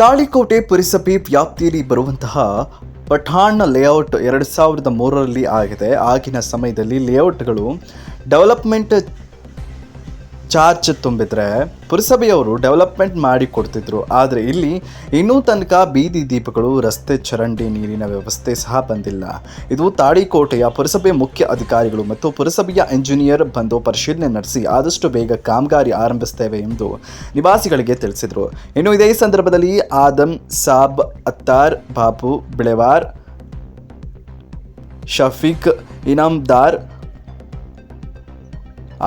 ತಾಳಿಕೋಟೆ ಪುರಸಭೆ ವ್ಯಾಪ್ತಿಯಲ್ಲಿ ಬರುವಂತಹ ಪಠಾಣ್ ಲೇಔಟ್ ಎರಡು ಸಾವಿರದ ಮೂರರಲ್ಲಿ ಆಗಿದೆ. ಆಗಿನ ಸಮಯದಲ್ಲಿ ಲೇಔಟ್ಗಳು ಡೆವಲಪ್ಮೆಂಟ್ ಚಾರ್ಜ್ ತುಂಬಿದ್ರೆ ಪುರಸಭೆಯವರು ಡೆವಲಪ್ಮೆಂಟ್ ಮಾಡಿ ಕೊಡ್ತಿದ್ರು. ಆದರೆ ಇಲ್ಲಿ ಇನ್ನೂ ತನಕ ಬೀದಿ ದೀಪಗಳು, ರಸ್ತೆ ಚರಂಡಿ ನೀರಿನ ವ್ಯವಸ್ಥೆ ಸಹ ಬಂದಿಲ್ಲ. ಇದು ತಾಳಿಕೋಟೆಯ ಪುರಸಭೆ ಮುಖ್ಯ ಅಧಿಕಾರಿಗಳು ಮತ್ತು ಪುರಸಭೆಯ ಇಂಜಿನಿಯರ್ ಬಂದು ಪರಿಶೀಲನೆ ನಡೆಸಿ ಆದಷ್ಟು ಬೇಗ ಕಾಮಗಾರಿ ಆರಂಭಿಸ್ತೇವೆ ಎಂದು ನಿವಾಸಿಗಳಿಗೆ ತಿಳಿಸಿದರು. ಇನ್ನು ಇದೇ ಸಂದರ್ಭದಲ್ಲಿ ಆದಮ್, ಸಾಬ್, ಅತ್ತಾರ್ ಬಾಬು ಬಿಳೆವಾರ್, ಶಫೀಕ್, ಇನಾಮ್ದಾರ್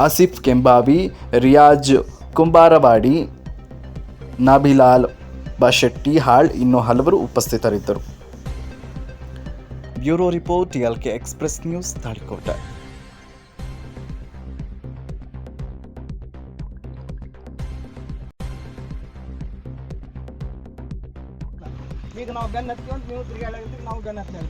ಆಸಿಫ್ ಕೆಂಬಾವಿ, ರಿಯಾಜ್ ಕುಂಬಾರವಾಡಿ, ನಾಭಿಲಾಲ್ ಬಾಶೆಟ್ಟಿ ಹಾಳ್ ಇನ್ನು ಹಲವರು ಉಪಸ್ಥಿತರಿದ್ದರು. Bureau report L K express news, Talikote. ಈಗ ನಾವು ಗನ್ ಹತ್ಕೊಂಡು ನೀವು ತಿರುಗಾಡಕ್ಕೆ ನಾವು ಗನ್ ಹತ್ತೀವಿ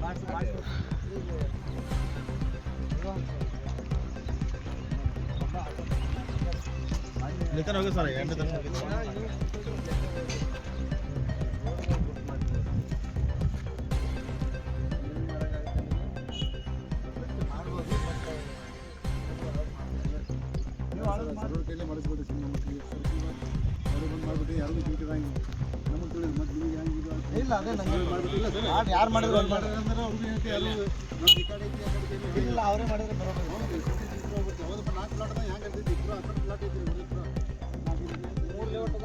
ನಿತಿನ್ ಹೋಗಿ ಸರ್ ಎಂಟು ತನಕ ಇಲ್ಲ, ಅದೇ ನಂಗೆ ಮಾಡಿ ಯಾರು ಮಾಡಿದ್ರು ಅಂತ ಮಾಡಿ ಇಲ್ಲ, ಅವರೇ ಮಾಡಿದ್ರೆ ಬರೋದು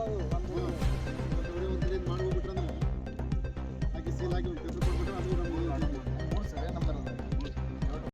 아우